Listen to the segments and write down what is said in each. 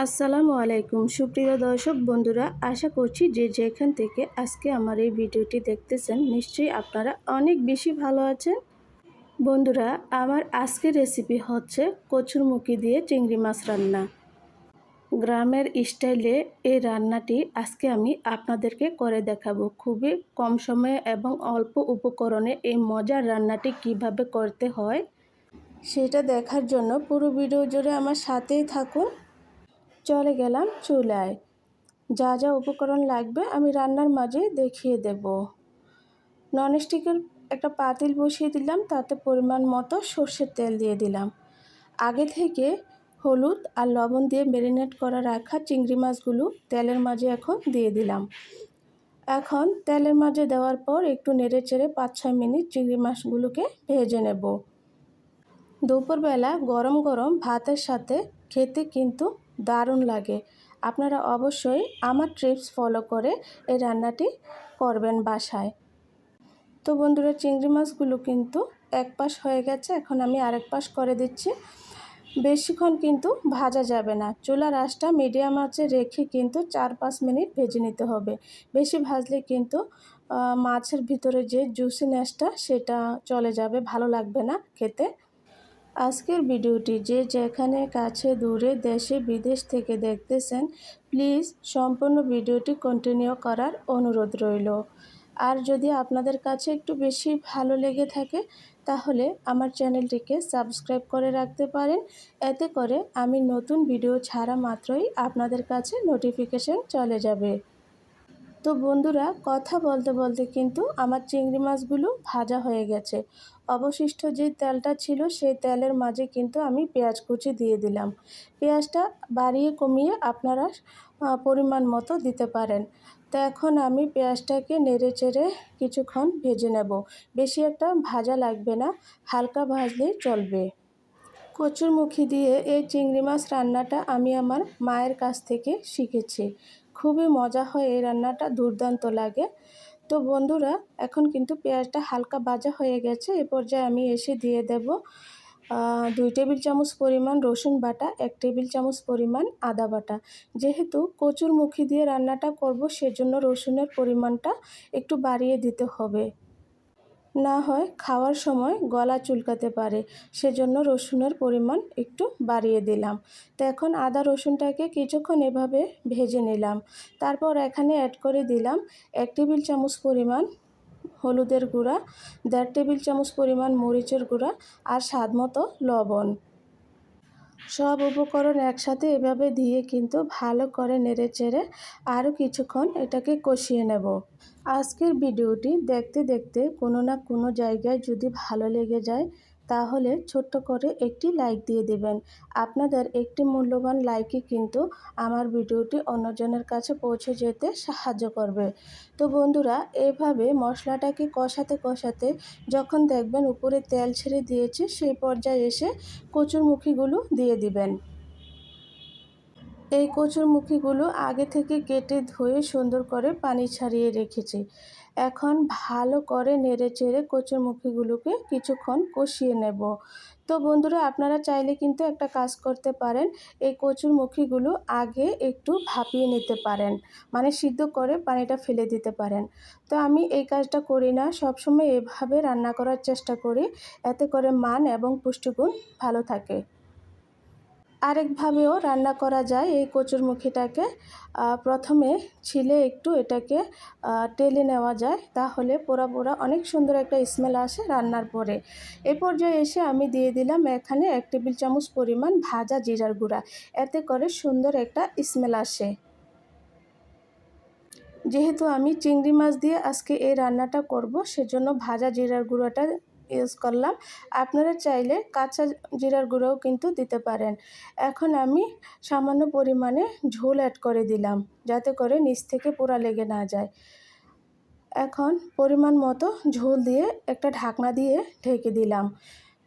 আসসালামু আলাইকুম। সুপ্রিয় দর্শক বন্ধুরা, আশা করছি যে যেখান থেকে আজকে আমার এই ভিডিওটি দেখতেছেন, নিশ্চয়ই আপনারা অনেক বেশি ভালো আছেন। বন্ধুরা, আমার আজকের রেসিপি হচ্ছে কচুরমুখী দিয়ে চিংড়ি মাছ রান্না। গ্রামের স্টাইলে এই রান্নাটি আজকে আমি আপনাদেরকে করে দেখাবো। খুবই কম সময়ে এবং অল্প উপকরণে এই মজার রান্নাটি কীভাবে করতে হয়, সেটা দেখার জন্য পুরো ভিডিও জুড়ে আমার সাথেই থাকুন। চলে গেলাম চুলায়। যা যা উপকরণ লাগবে আমি রান্নার মাঝে দেখিয়ে দেব। ননস্টিকের একটা পাতিল বসিয়ে দিলাম, তাতে পরিমাণ মতো সর্ষের তেল দিয়ে দিলাম। আগে থেকে হলুদ আর লবণ দিয়ে ম্যারিনেট করা রাখা চিংড়ি মাছগুলো তেলের মাঝে এখন দিয়ে দিলাম। এখন তেলের মাঝে দেওয়ার পর একটু নেড়ে চেড়ে পাঁচ ছয় মিনিট চিংড়ি মাছগুলোকে ভেজে নেব। দুপুরবেলা গরম গরম ভাতের সাথে খেতে কিন্তু দারুণ লাগে। আপনারা অবশ্যই আমার ট্রিপস ফলো করে এই রান্নাটি করবেন বাসায়। তো বন্ধুরা, চিংড়ি মাছগুলো কিন্তু এক পাশ হয়ে গেছে, এখন আমি আরেক পাশ করে দিচ্ছি। বেশিক্ষণ কিন্তু ভাজা যাবে না। চুলার আঁচটা মিডিয়াম আঁচে রেখে কিন্তু চার পাঁচ মিনিট ভেজে নিতে হবে। বেশি ভাজলে কিন্তু মাছের ভিতরে যে জুসিনেসটা সেটা চলে যাবে, ভালো লাগবে না খেতে। আজকের ভিডিওটি যে যেখানে কাছে দূরে দেশে বিদেশ থেকে দেখতেছেন, প্লিজ সম্পূর্ণ ভিডিওটি কন্টিনিউ করার অনুরোধ রইল। আর যদি আপনাদের কাছে একটু বেশি ভালো লেগে থাকে, তাহলে আমার চ্যানেলটিকে সাবস্ক্রাইব করে রাখতে পারেন। এতে করে আমি নতুন ভিডিও ছাড়া মাত্রই আপনাদের কাছে নোটিফিকেশন চলে যাবে। তো বন্ধুরা, কথা বলতে বলতে কিন্তু আমার চিংড়ি মাছগুলো ভাজা হয়ে গেছে। অবশিষ্ট যে তেলটা ছিল, সেই তেলের মাঝে কিন্তু আমি পেঁয়াজ কুচি দিয়ে দিলাম। পেঁয়াজটা বাড়িয়ে কমিয়ে আপনারা পরিমাণ মতো দিতে পারেন। তো এখন আমি পেঁয়াজটাকে নেড়ে চেড়ে কিছুক্ষণ ভেজে নেব। বেশি একটা ভাজা লাগবে না, হালকা ভাজলেই চলবে। কচুরমুখী দিয়ে এই চিংড়ি মাছ রান্নাটা আমি আমার মায়ের কাছ থেকে শিখেছি। খুবই মজা হয় এই রান্নাটা, দুর্দান্ত লাগে। তো বন্ধুরা, এখন কিন্তু পেঁয়াজটা হালকা ভাজা হয়ে গেছে। এ পর্যায়ে আমি এসে দিয়ে দেব দুই টেবিল চামচ পরিমাণ রসুন বাটা, এক টেবিল চামচ পরিমাণ আদা বাটা। যেহেতু কচুর মুখি দিয়ে রান্নাটা করব, সেজন্য রসুনের পরিমাণটা একটু বাড়িয়ে দিতে হবে। না হয় খাওয়ার সময় গলা চুলকাতে পারে। সেজন্য রসুনের পরিমাণ একটু বাড়িয়ে দিলাম। তো এখন আদা রসুনটাকে কিছুক্ষণ এভাবে ভেজে নিলাম। তারপর এখানে অ্যাড করে দিলাম এক টেবিল চামচ পরিমাণ হলুদের গুঁড়া, দেড় টেবিল চামচ পরিমাণ মরিচের গুঁড়া আর স্বাদ মতো লবণ। সব উপকরণ একসাথে এভাবে দিয়ে কিন্তু ভালো করে নেড়ে চেড়ে আরও কিছুক্ষণ এটাকে কষিয়ে নেব। আজকের ভিডিওটি দেখতে দেখতে কোনো না কোনো জায়গায় যদি ভালো লেগে যায় তাহলে ছোট্ট করে একটি লাইক দিয়ে দেবেন। আপনাদের একটি মূল্যবান লাইকই কিন্তু আমার ভিডিওটি অন্যজনের কাছে পৌঁছে যেতে সাহায্য করবে। তো বন্ধুরা, এভাবে মশলাটাকে কষাতে কষাতে যখন দেখবেন উপরে তেল ছেড়ে দিয়েছে, সেই পর্যায়ে এসে কচুরমুখীগুলো দিয়ে দিবেন। এই কচুরমুখীগুলো আগে থেকে কেটে ধুয়ে সুন্দর করে পানি ছাড়িয়ে রেখেছি। এখন ভালো করে নেড়ে চেড়ে কচুরমুখীগুলোকে কিছুক্ষণ কষিয়ে নেব। তো বন্ধুরা, আপনারা চাইলে কিন্তু একটা কাজ করতে পারেন। এই কচুরমুখীগুলো আগে একটু ভাপিয়ে নিতে পারেন মানে সিদ্ধ করে পানিটা ফেলে দিতে পারেন। তো আমি এই কাজটা করি না, সবসময় এভাবে রান্না করার চেষ্টা করি। এতে করে মান এবং পুষ্টিগুণ ভালো থাকে। আরেকভাবেও রান্না করা যায় এই কচুরমুখিটাকে প্রথমে ছিলে একটু এটাকে টেলে নেওয়া যায়, তাহলে পোড়া পোড়া অনেক সুন্দর একটা স্মেল আসে রান্নার পরে। এ পর্যায়ে এসে আমি দিয়ে দিলাম এখানে এক টেবিল চামচ পরিমাণ ভাজা জিরার গুঁড়া, এতে করে সুন্দর একটা স্মেল আসে। যেহেতু আমি চিংড়ি মাছ দিয়ে আজকে এই রান্নাটা করব, সেজন্য ভাজা জিরার গুঁড়োটা ইউজ করলাম। আপনারা চাইলে কাঁচা জিরার গুঁড়োও কিন্তু দিতে পারেন। এখন আমি সামান্য পরিমাণে ঝোল অ্যাড করে দিলাম, যাতে করে নিচ থেকে পোড়া লেগে না যায়। এখন পরিমাণ মতো ঝোল দিয়ে একটা ঢাকনা দিয়ে ঢেকে দিলাম।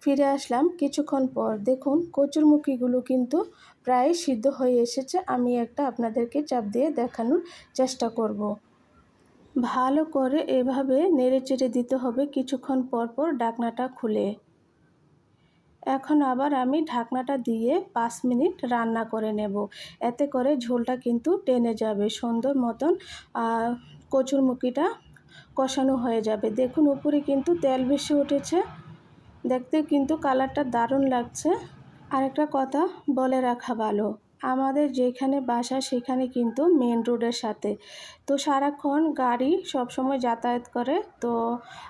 ফিরে আসলাম কিছুক্ষণ পর। দেখুন, কচুরমুখিগুলো কিন্তু প্রায় সিদ্ধ হয়ে এসেছে। আমি একটা আপনাদেরকে চাপ দিয়ে দেখানোর চেষ্টা করব। ভালো করে এভাবে নেড়ে চেড়ে দিতে হবে কিছুক্ষণ পর পর ডাকনাটা খুলে। এখন আবার আমি ঢাকনাটা দিয়ে পাঁচ মিনিট রান্না করে নেব। এতে করে ঝোলটা কিন্তু টেনে যাবে, সুন্দর মতন কচুরমুখিটা কষানো হয়ে যাবে। দেখুন, উপরে কিন্তু তেল বেশি উঠেছে। দেখতে কিন্তু কালারটা দারুণ লাগছে। আরেকটা কথা বলে রাখা ভালো। আমাদের যেখানে বাসা সেখানে কিন্তু মেন রোডের সাথে। তো সারাক্ষণ গাড়ি সব সময় যাতায়াত করে। তো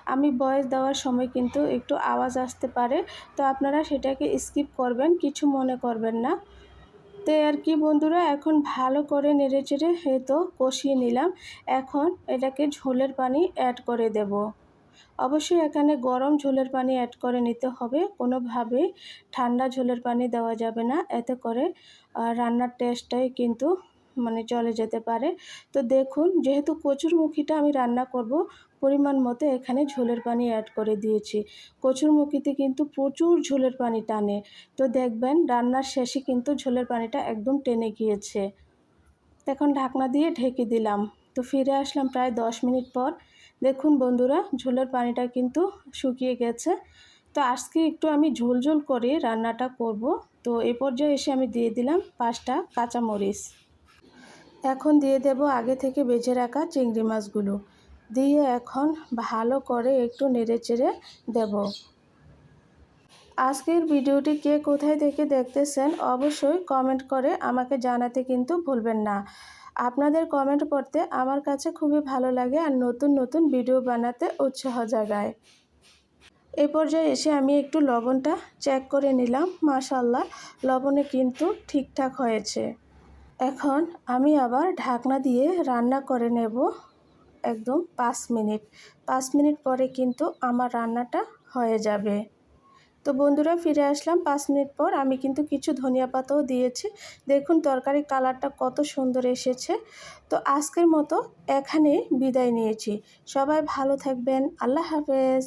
আমি বয়স দেওয়ার সময় কিন্তু একটু আওয়াজ আসতে পারে। তো আপনারা সেটাকে স্কিপ করবেন, কিছু মনে করবেন না। তো আর কি বন্ধুরা, এখন ভালো করে নেড়ে চেড়ে হয়তো কষিয়ে নিলাম। এখন এটাকে ঝোলের পানি অ্যাড করে দেব। অবশ্যই এখানে গরম ঝোলের পানি অ্যাড করে নিতে হবে। কোনোভাবে ঠান্ডা ঝোলের পানি দেওয়া যাবে না। এতে করে রান্নার টেস্টটাই কিন্তু মানে চলে যেতে পারে। তো দেখুন, যেহেতু কচুরমুখিটা আমি রান্না করব, পরিমাণ মতো এখানে ঝোলের পানি অ্যাড করে দিয়েছি। কচুরমুখিতে কিন্তু প্রচুর ঝোলের পানি টানে। তো দেখবেন, রান্নার শেষে কিন্তু ঝোলের পানিটা একদম টেনে গিয়েছে। এখন ঢাকনা দিয়ে ঢেকে দিলাম। তো ফিরে আসলাম প্রায় দশ মিনিট পর। দেখুন বন্ধুরা, ঝোলের পানিটা কিন্তু শুকিয়ে গেছে। তো আজকে একটু আমি ঝোল ঝোল করে রান্নাটা করব। তো এ পর্যায়ে এসে আমি দিয়ে দিলাম পাঁচটা কাঁচামরিচ। এখন দিয়ে দেব আগে থেকে বেজে রাখা চিংড়ি মাছগুলো। দিয়ে এখন ভালো করে একটু নেড়ে চেড়ে দেব। আজকের ভিডিওটি কে কোথায় থেকে দেখতেছেন অবশ্যই কমেন্ট করে আমাকে জানাতে কিন্তু ভুলবেন না। আপনাদের কমেন্ট পড়তে আমার কাছে খুবই ভালো লাগে আর নতুন নতুন ভিডিও বানাতে উৎসাহ জাগায়। এই পর্যায়ে এসে আমি একটু লবণটা চেক করে নিলাম মাশাল্লাহ লবণে কিন্তু ঠিকঠাক হয়েছে। এখন আমি আবার ঢাকনা দিয়ে রান্না করে নেব একদম পাঁচ মিনিট। পাঁচ মিনিট পরে কিন্তু আমার রান্নাটা হয়ে যাবে। তো বন্ধুরা ফিরে আসলাম পাঁচ মিনিট পর। আমি কিন্তু কিছু ধনিয়া পাতাও দিয়েছি। দেখুন তরকারি কালারটা কত সুন্দর এসেছে। তো আজকের মতো এখানে বিদায় নিয়েছি। সবাই ভালো থাকবেন। আল্লাহ হাফেজ।